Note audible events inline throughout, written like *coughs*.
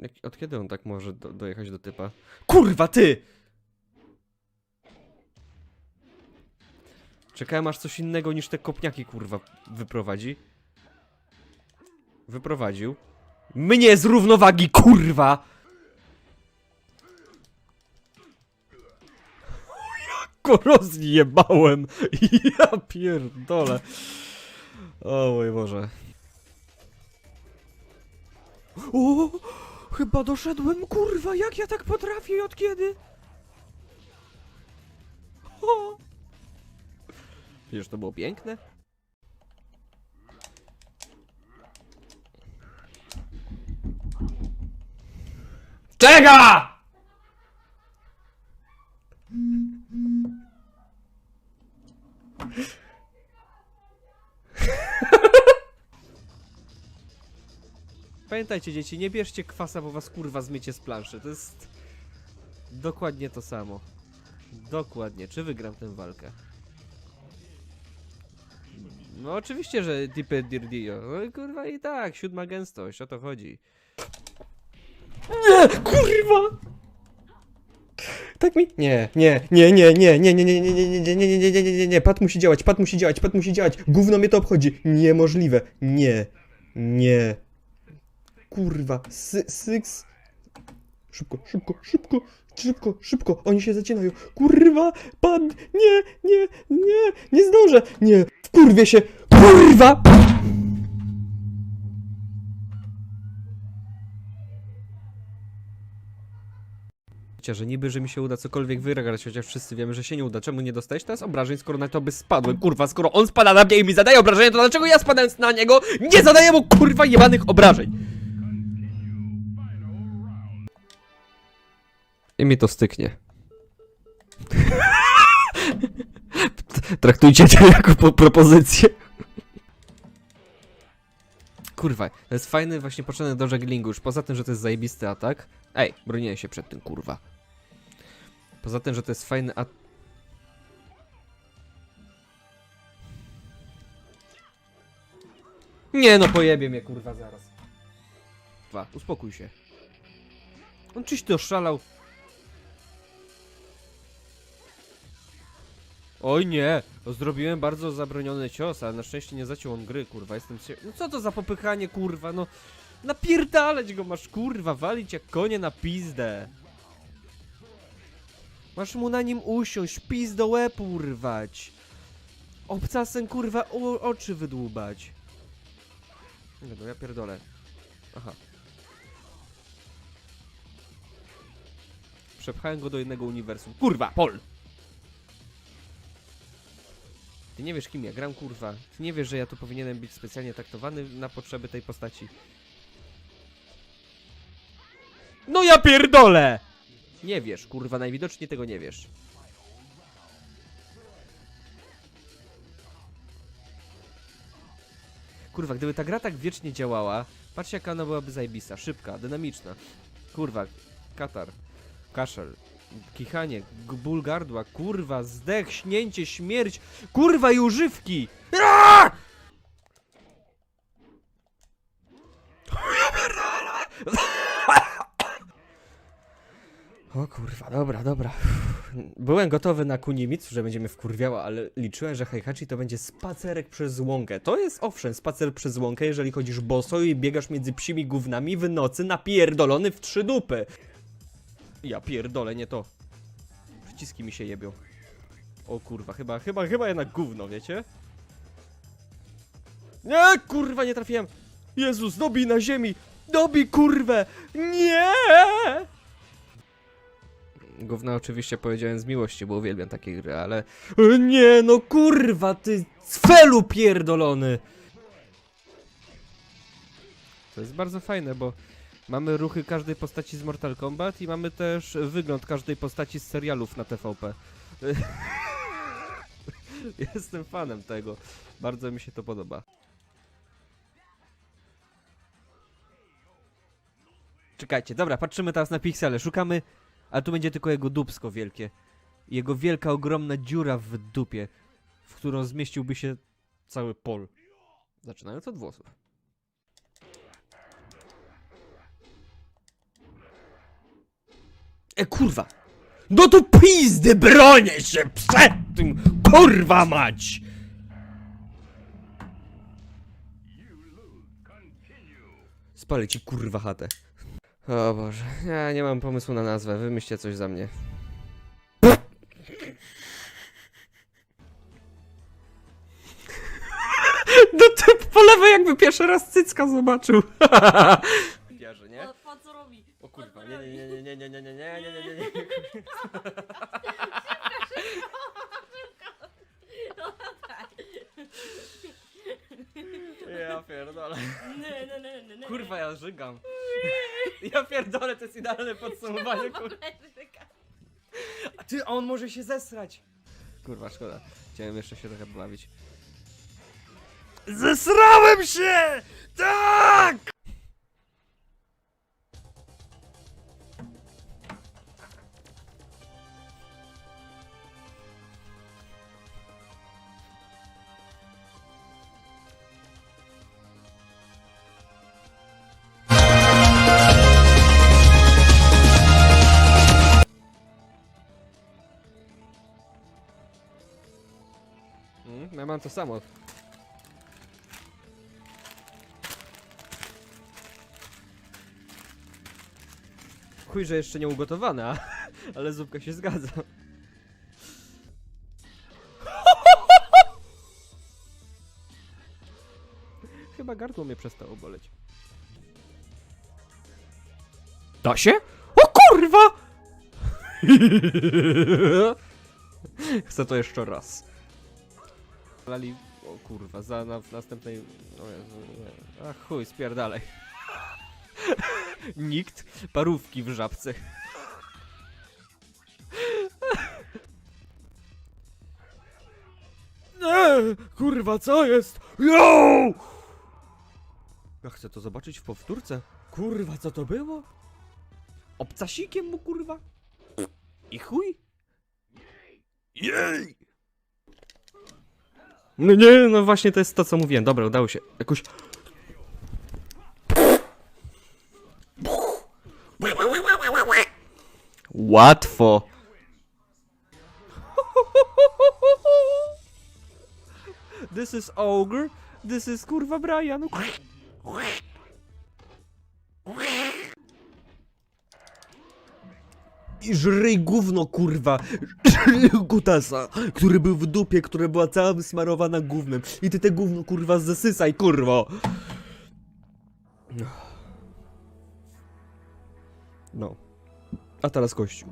Jak, od kiedy on tak może do, dojechać do typa? Kurwa, ty! Czekałem aż coś innego niż te kopniaki, kurwa, wyprowadzi. Wyprowadził. Mnie z równowagi, kurwa! Go rozjebałem! Ja pierdolę. O mój Boże. Chyba doszedłem, kurwa, jak ja tak potrafię i od kiedy? O! Przecież to było piękne. Czego? Pamiętajcie dzieci, nie bierzcie kwasa, bo was kurwa zmycie z planszy. To jest dokładnie to samo. Dokładnie. Czy wygram tę walkę? No oczywiście, że Tipe Dirdio. No i kurwa i tak, siódma gęstość, o to chodzi. Nie, kurwa! Tak mi? Nie, nie, nie, nie, nie, nie, nie, nie, nie, nie, nie, nie, nie, nie, nie, nie, nie, nie, pad musi działać, pad musi działać, pad musi działać. Gówno mnie to obchodzi. Niemożliwe. Nie, nie. Kurwa, sy, syks. Szybko, szybko, szybko, szybko, szybko, oni się zaczynają. Kurwa, pad, nie, nie, nie, nie zdążę. Nie, wkurwię się. Kurwa! że niby, że mi się uda cokolwiek wygrać, chociaż wszyscy wiemy, że się nie uda. Czemu nie dostałeś teraz obrażeń, skoro na to by spadłem? Kurwa, skoro on spada na mnie i mi zadaje obrażenia, to dlaczego ja spadając na niego nie zadaję mu kurwa jebanych obrażeń? I mi to styknie. *laughs* Traktujcie to jako po propozycję. Kurwa, to jest fajny właśnie początek do żeglingu, już poza tym, że to jest zajebisty atak. Ej, broniłem się przed tym, kurwa. Poza tym, że to jest fajny at... Nie no, pojebie mnie, kurwa, zaraz. Dwa, uspokój się. On czyś ty oszalał. Oj nie, zrobiłem bardzo zabroniony cios, ale na szczęście nie zaciął on gry, kurwa, jestem się... No co to za popychanie, kurwa, no... Napierdalać go masz, kurwa, walić jak konie na pizdę. Masz mu na nim usiąść, pizdo łeb urwać. Obcasem, kurwa, oczy wydłubać. Nie no, ja pierdolę. Aha. Przepchałem go do jednego uniwersum. Kurwa, Pol! Ty nie wiesz kim ja gram, kurwa. Ty nie wiesz, że ja tu powinienem być specjalnie traktowany na potrzeby tej postaci. No ja pierdolę! Nie wiesz, kurwa, najwidoczniej tego nie wiesz. Kurwa, gdyby ta gra tak wiecznie działała, patrz jaka ona byłaby zajebista, szybka, dynamiczna. Kurwa, katar, kaszel, kichanie, ból gardła, kurwa, zdech, śnięcie, śmierć, kurwa i używki! O kurwa, dobra, dobra. Byłem gotowy na Kunimitsu, że będziemy wkurwiała, ale liczyłem, że Heihachi to będzie spacerek przez łąkę. To jest owszem spacer przez łąkę, jeżeli chodzisz boso i biegasz między psimi gównami w nocy napierdolony w trzy dupy. Ja pierdolę, nie to. Przyciski mi się jebią. O kurwa, chyba, chyba, chyba jednak gówno, wiecie? Nie, kurwa, nie trafiłem. Jezus, dobij na ziemi. Dobij, kurwę. Nie! Gówna oczywiście powiedziałem z miłości, bo uwielbiam takie gry, ale... E, Nie no kurwa, ty cfelu pierdolony! To jest bardzo fajne, bo mamy ruchy każdej postaci z Mortal Kombat i mamy też wygląd każdej postaci z serialów na TVP. *laughs* Jestem fanem tego. Bardzo mi się to podoba. Czekajcie, dobra, patrzymy teraz na piksele. Szukamy a tu będzie tylko jego dupsko wielkie. Jego wielka, ogromna dziura w dupie, w którą zmieściłby się cały pol. Zaczynając od włosów. E, kurwa! No to pizdy bronię się przed tym, kurwa mać! Spalę ci kurwa chatę. O Boże, ja nie mam pomysłu na nazwę, wymyślcie coś za mnie. *laughs* No typ po lewej jakby pierwszy raz cycka zobaczył. *laughs* Wierzę, nie? Po, po co robi? O kurwa, nie, nie, nie, nie, nie, nie, nie, nie, nie, nie, nie, nie, nie. Ja pierdolę. Nie, nie, nie, nie, nie. Kurwa, ja żygam. Ja pierdolę, to jest idealne podsumowanie, kurwa. A ty, a on może się zesrać. Kurwa, szkoda. Chciałem jeszcze się trochę bawić. Zesrałem się! Tak! To samo. Chuj, że jeszcze nie ugotowana, *laughs* ale zupka się zgadza. *laughs* Chyba gardło mnie przestało boleć. Da się? O kurwa! *laughs* Chcę to jeszcze raz. Lali, o kurwa, za na, w następnej... O Jezu, nie. Ach chuj, spierdalaj. *laughs* Nikt, parówki w żabce. *laughs* Nie, kurwa, co jest? Yo! Ja chcę to zobaczyć w powtórce. Kurwa, co to było? Obcasikiem mu, kurwa? I chuj? Jej! No nie, no właśnie to jest to, co mówiłem. Dobra, udało się. Jakoś... Łatwo. This is Ogre. This is kurwa Brian. Żryj gówno, kurwa! Kutasa, który był w dupie, która była cała wysmarowana gównem. I ty te gówno, kurwa, zasysaj, kurwo! No. A teraz kościół.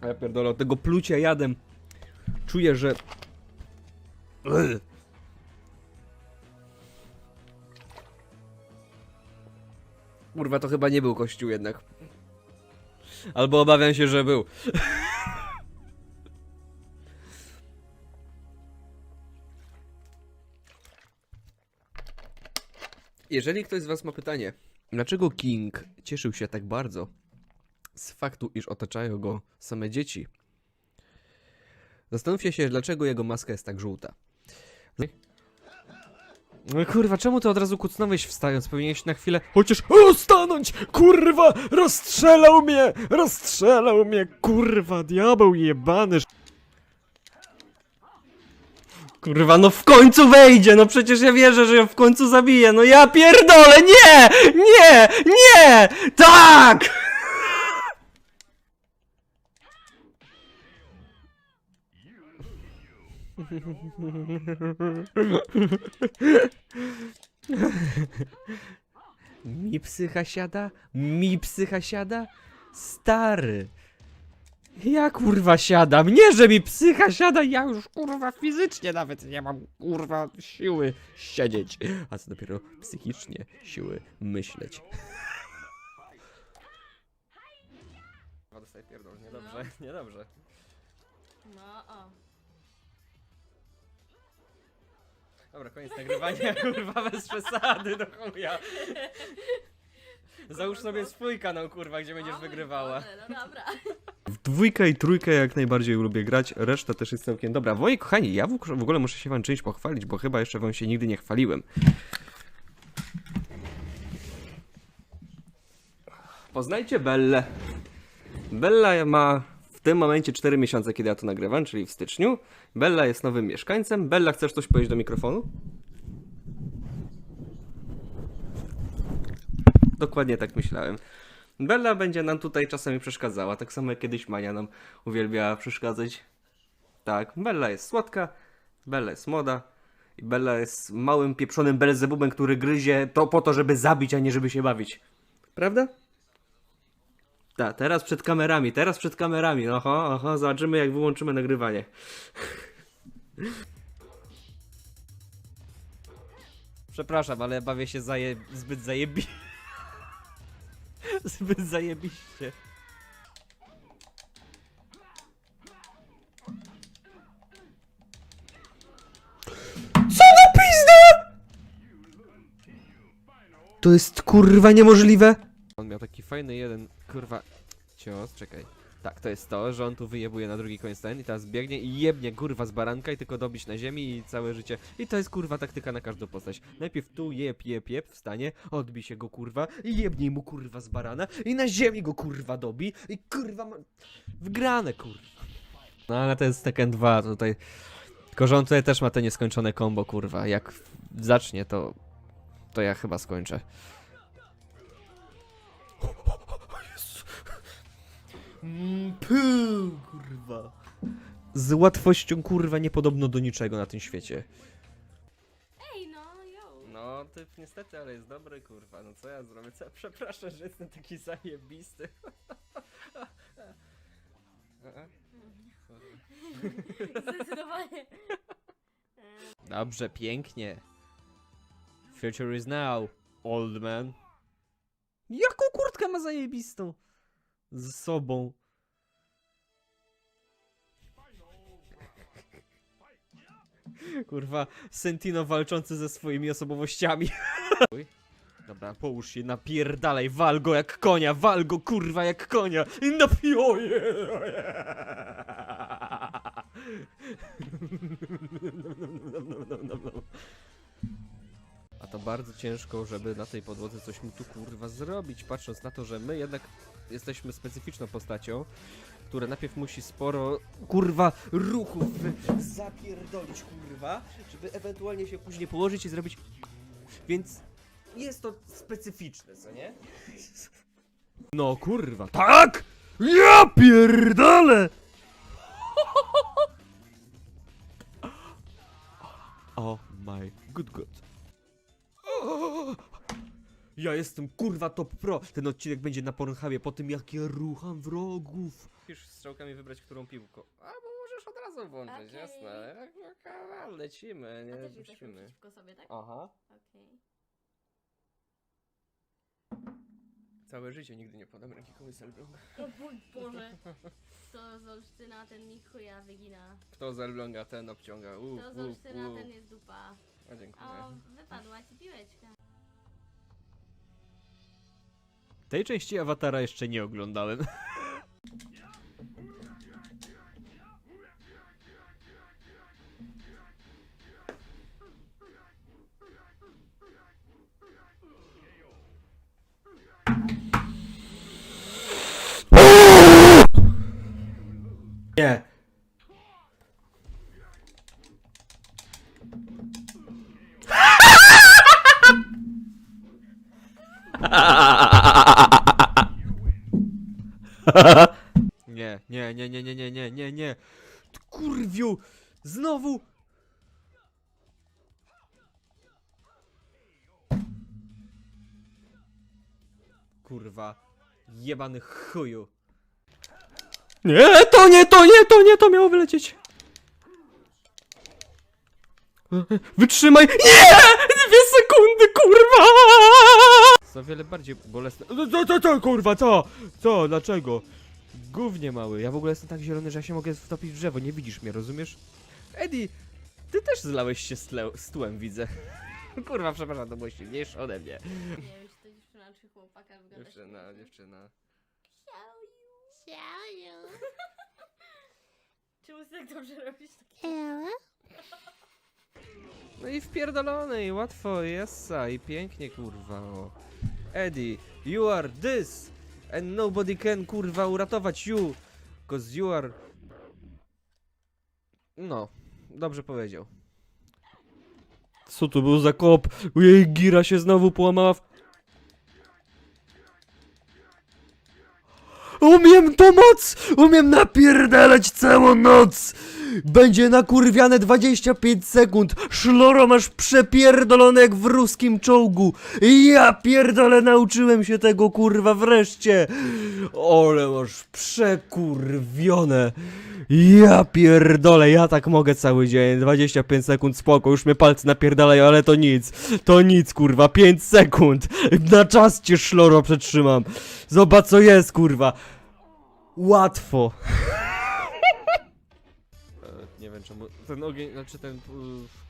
A *coughs* ja pierdolę, od tego plucia jadem. Czuję, że... Kurwa, to chyba nie był kościół jednak. Albo obawiam się, że był. Jeżeli ktoś z Was ma pytanie, dlaczego King cieszył się tak bardzo z faktu, iż otaczają go same dzieci, zastanówcie się, dlaczego jego maska jest tak żółta. No kurwa, czemu ty od razu kucnąłeś wstając? Powinieneś na chwilę chociaż o, stanąć! Kurwa! Rozstrzelał mnie! Rozstrzelał mnie! Kurwa, diabeł jebany! Kurwa, no w końcu wejdzie! No przecież ja wierzę, że ją w końcu zabije! No ja pierdolę! Nie! Nie! Nie! Tak! Mi psycha siada? Mi psycha siada? Stary! Ja kurwa siadam, nie że mi psycha siada, ja już kurwa fizycznie nawet nie mam kurwa siły siedzieć, a co dopiero psychicznie siły myśleć. Dostaję pierdol, niedobrze, niedobrze. No, o. Dobra, koniec nagrywania, *laughs* kurwa, bez przesady, do chuja. Załóż sobie swój kanał, kurwa, gdzie będziesz O mój wygrywała. No dobra. W dwójkę i trójkę jak najbardziej lubię grać, reszta też jest całkiem dobra. Moi kochani, ja w w ogóle muszę się wam czymś pochwalić, bo chyba jeszcze wam się nigdy nie chwaliłem. Poznajcie Bellę. Bella ma tym momencie 4 miesiące, kiedy ja to nagrywam, czyli w styczniu. Bella jest nowym mieszkańcem. Bella, chcesz coś powiedzieć do mikrofonu? Dokładnie tak myślałem. Bella będzie nam tutaj czasami przeszkadzała, tak samo jak kiedyś Mania nam uwielbiała przeszkadzać. Tak, Bella jest słodka, Bella jest młoda i Bella jest małym pieprzonym Belzebubem, który gryzie to po to, żeby zabić, a nie żeby się bawić. Prawda? Tak, teraz przed kamerami, teraz przed kamerami. Oho, oho, zobaczymy jak wyłączymy nagrywanie. Przepraszam, ale bawię się zaje... zbyt zajebi... *laughs* zbyt zajebiście. Co na pizdę?! To jest kurwa niemożliwe. On miał taki fajny jeden, kurwa, cios, czekaj. Tak, to jest to, że on tu wyjebuje na drugi koniec ten i teraz biegnie i jebnie kurwa z baranka i tylko dobić na ziemi i całe życie. I to jest kurwa taktyka na każdą postać. Najpierw tu jeb, jeb, jeb, wstanie, odbij się go kurwa i jebnij mu kurwa z barana i na ziemi go kurwa dobi i kurwa ma... Wgrane kurwa. No ale to jest Tekken 2 tutaj. Tylko, że on tutaj też ma te nieskończone combo kurwa. Jak zacznie to... To ja chyba skończę. Mm, Pył, kurwa. Z łatwością, kurwa, niepodobno do niczego na tym świecie. Ej, no, yo. No, typ niestety, ale jest dobry, kurwa. No co ja zrobię? Co? Przepraszam, że jestem taki zajebisty. Zdecydowanie. Dobrze, pięknie. Future is now, old man. Jaką kurtkę ma zajebistą? Z sobą. Kurwa, Sentino walczący ze swoimi osobowościami. Dobra, połóż się, napierdalaj, wal go jak konia, wal go kurwa jak konia i napioje. To bardzo ciężko, żeby na tej podłodze coś mu tu kurwa zrobić, patrząc na to, że my jednak jesteśmy specyficzną postacią, która najpierw musi sporo kurwa ruchów zapierdolić kurwa, żeby ewentualnie się później położyć i zrobić. Więc jest to specyficzne, co nie? No kurwa, tak! Ja pierdolę! *laughs* Oh my good god. Ja jestem kurwa top pro. Ten odcinek będzie na Pornhubie po tym jak ja rucham wrogów. Musisz strzałkami wybrać którą piłką. Albo możesz od razu włączyć, Okej. jasne. Jak no, lecimy, A nie też jesteśmy przeciwko sobie, tak? Aha. Okej. Całe życie nigdy nie podam ręki komuś z Elbląga. O mój Boże. To z Olsztyna, ten nikt chuja wygina. Kto z Elbląga, ten obciąga. Uf, To z uf, Olsztyna, uf. ten jest dupa. A dziękuję. O, wypadła ci piłeczka. Tej części awatara jeszcze nie oglądałem. *laughs* Nie. *laughs* Nie, nie, nie, nie, nie, nie, nie, nie, nie. Kurwiu! Znowu! Kurwa. Jebany chuju. Nie, to nie, to nie, to nie, to miało wylecieć. Wytrzymaj! Nie! Dwie sekundy, kurwa! Co wiele bardziej bolesne. No co, co, co, kurwa, co? Co, dlaczego? Gównie mały, ja w ogóle jestem tak zielony, że ja się mogę wtopić w drzewo, nie widzisz mnie, rozumiesz? Eddie, ty też zlałeś się stle- stłem, widzę. *laughs* Kurwa, przepraszam, to było silniejsze ode mnie. Nie wiem, czy to dziewczyna, czy chłopaka wygląda Dziewczyna, śmiesznie. dziewczyna. Siaju. Czemu tak dobrze robisz? No i wpierdolone i łatwo, jessa i pięknie, kurwa, o. Eddie, you are this And nobody can, kurwa, uratować you. Cause you are... No, dobrze powiedział. Co to był za kop? Jej gira się znowu połamała w... Umiem to moc! Umiem napierdalać całą noc! Będzie nakurwiane 25 sekund. Szloro masz przepierdolone jak w ruskim czołgu. Ja pierdolę, nauczyłem się tego kurwa wreszcie. Ole masz przekurwione. Ja pierdolę, ja tak mogę cały dzień. 25 sekund spoko, już mnie palce napierdalają, ale to nic. To nic kurwa, 5 sekund. Na czas cię szloro przetrzymam. Zobacz co jest kurwa. Łatwo. *laughs* Ten ogień, znaczy ten. y,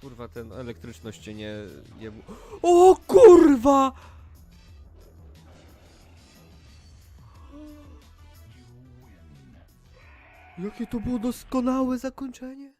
Kurwa, ten elektryczność cię nie. nie... O kurwa! Jakie to było doskonałe zakończenie.